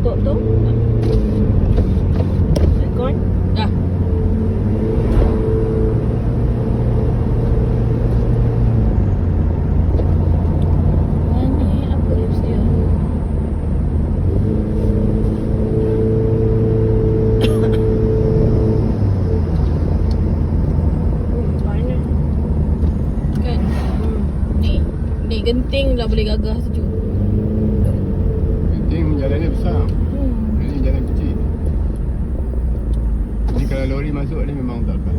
tutup tu. Aircon. Dah. Hmm, mana? Kan? Ni genting lah boleh gagah sejuk. Besar. Hmm. Ini jalan kecil. Ni kalau lori masuk ni memang tak lepas.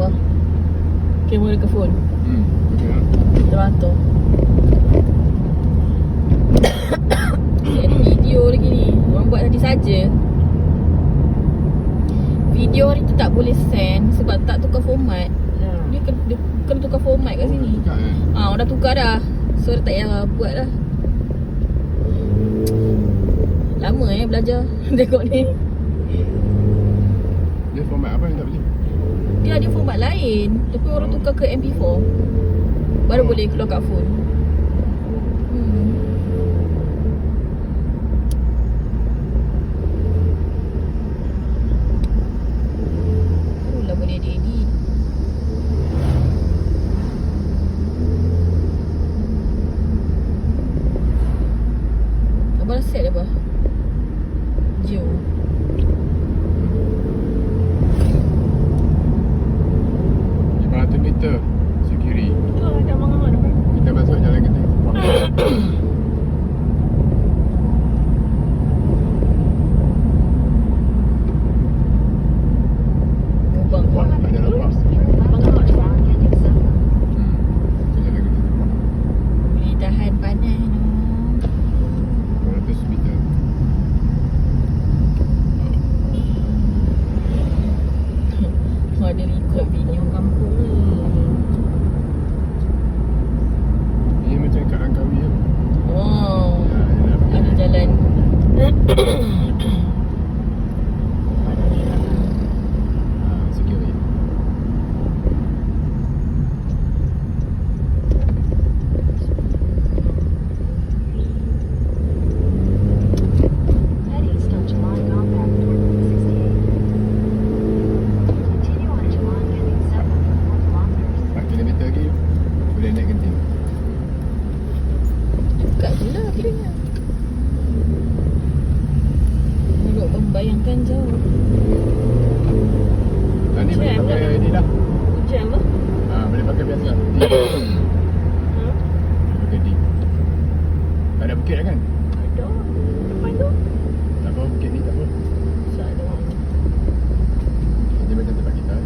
Bang. Kamera ke phone. Hmm. Terbantu. Ada video lagi ni. Orang buat tadi saja. Video ni tu tak boleh send sebab tak tukar format. Ya. Dia kena, dia kena tukar format kat sini. Dekat kan? Ah, orang dah tukar dah. So dia tak payah buat lah. Lama eh belajar tengok ni. Dia format apa yang tak boleh? Dia ada format lain. Tapi orang tukar ke MP4 Baru boleh keluar kat phone. Hmm. Boleh Abang dah set apa? Geo Boom. Boom. Mulut membayangkan jauh Ah, ni boleh pakai ni lah. Jam apa? Ah, boleh pakai biasa. Ha? Boleh pakai D. Tak ada bukit lah kan? Ada. Depan tu. Tak apa bukit ni tak apa. Tak ada. Dia macam tempat kita.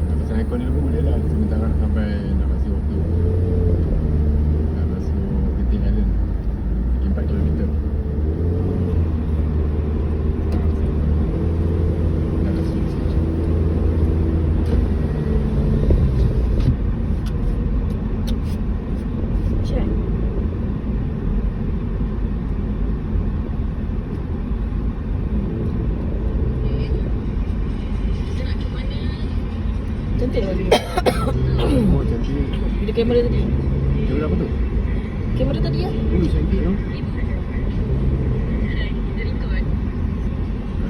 Nak pasang aircon dulu pun boleh lah. Sementara nak sampai nak masuk tu. Nak masuk Genting Island. Lagi 4 km. Dah masuk situ. Check. Lah dia Oh cantik. Bila kamera tadi Dia berapa tu? Kamera tadi lah Oh cantik tu.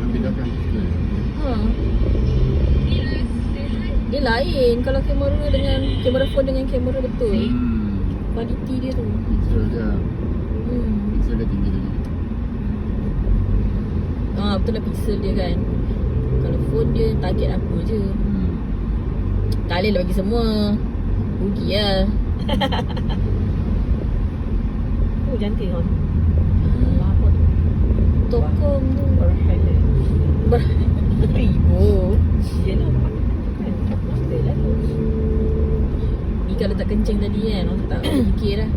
Bedakan ha. Dia lain Kalau kamera dengan Kamera phone dengan kamera betul Hmm. Quality dia tu Pixel dia. Hmm. Pixel dia tinggi lagi Ah, betul lah pixel dia kan. Kalau phone dia target apa je. Tak boleh lah bagi semua. Rugi lah. Oh, cantik kan? Hmm. Tu? Tokong tu. Berhighlight. Beribu. Yelah, kan? Nampak lah. Ni kalau tak kencing tadi kan Orang tak fikir lah